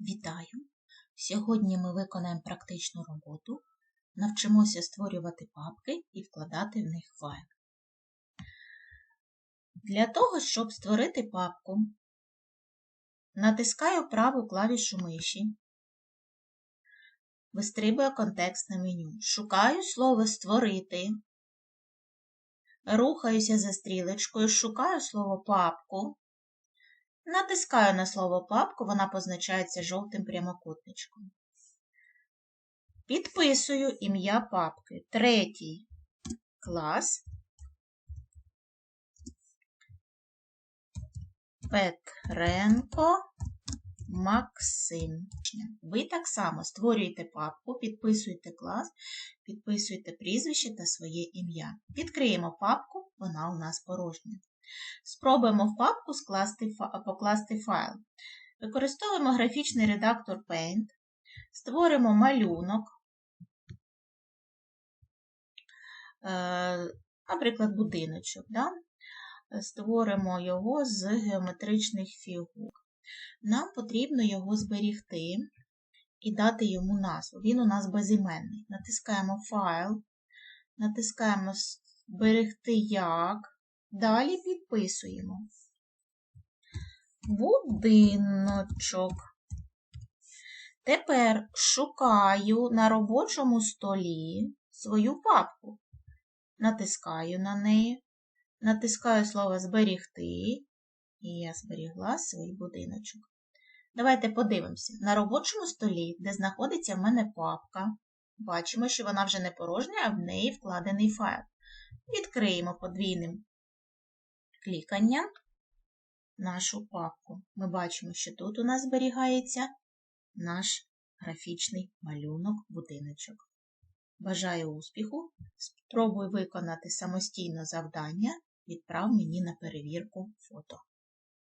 Вітаю! Сьогодні ми виконаємо практичну роботу, навчимося створювати папки і вкладати в них файл. Для того, щоб створити папку, натискаю праву клавішу миші, вистрибує контекстне меню. Шукаю слово Створити, рухаюся за стрілочкою, шукаю слово папку. Натискаю на слово папку, вона позначається жовтим прямокутничком. Підписую ім'я папки. Третій клас. Петренко Максим. Ви так само створюєте папку, підписуєте клас, підписуєте прізвище та своє ім'я. Відкриємо папку, вона у нас порожня. Спробуємо в папку скласти, покласти файл. Використовуємо графічний редактор Paint, створимо малюнок, е, наприклад, будиночок. Да? Створимо його з геометричних фігур. Нам потрібно його зберігти і дати йому назву. Він у нас безіменний. Натискаємо файл, натискаємо Зберегти як. Далі підписуємо. Будиночок. Тепер шукаю на робочому столі свою папку. Натискаю на неї, натискаю слово Зберігти, і я зберігла свій будиночок. Давайте подивимося. На робочому столі, де знаходиться в мене папка, бачимо, що вона вже не порожня, а в неї вкладений файл. Відкриємо подвійним клікання нашу папку. Ми бачимо, що тут у нас зберігається наш графічний малюнок будиночок. Бажаю успіху! Спробуй виконати самостійно завдання, відправ мені на перевірку фото.